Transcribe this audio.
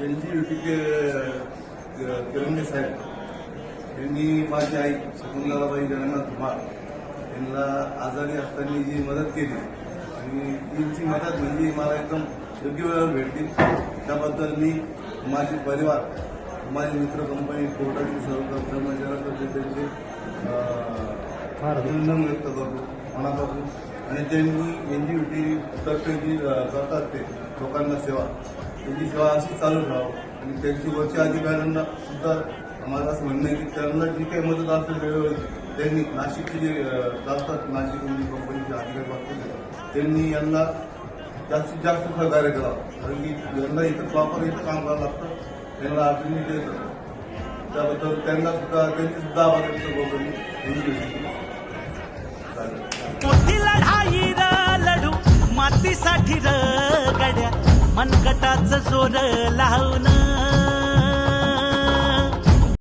यांची युतीचे किरंगे साहेब. यांनी माझी आई शकुंतलाबाई जगन्नाथ धुमाळ यांना आजारी असताना जी मदत केली आणि त्यांची मदत म्हणजे मला एकदम योग्य वेळेवर भेटली. त्याबद्दल मी माझे परिवार माझे मित्र कंपनी कोर्टातील सर्व कर्मचाऱ्यांतर्फे त्यांचे अभिनंदन व्यक्त करतो. मनापासून आणि त्यांनी एन जी यू टी तर्फे जी करतात ते लोकांना सेवा त्यांची सेवा अशी चालू राहावं. आणि त्यांची वरच्या अधिकाऱ्यांना सुद्धा आम्हाला असं म्हणणं आहे की त्यांना जी काही मदत असेल वेळोवेळी त्यांनी नाशिकचे जे चालतात नाशिक म्हणजे कंपनीच्या कंपनीचे अधिकारी असतील त्यांनी यांना जास्तीत जास्त सहकार्य करावं. कारण की यांना इथं प्रॉपर इथं काम करावं लागतं त्यांना अडचणी ते त्याबद्दल त्यांना सुद्धा त्यांची सुद्धा आभार व्यक्त करतो मनगटाचं सोर लावणं.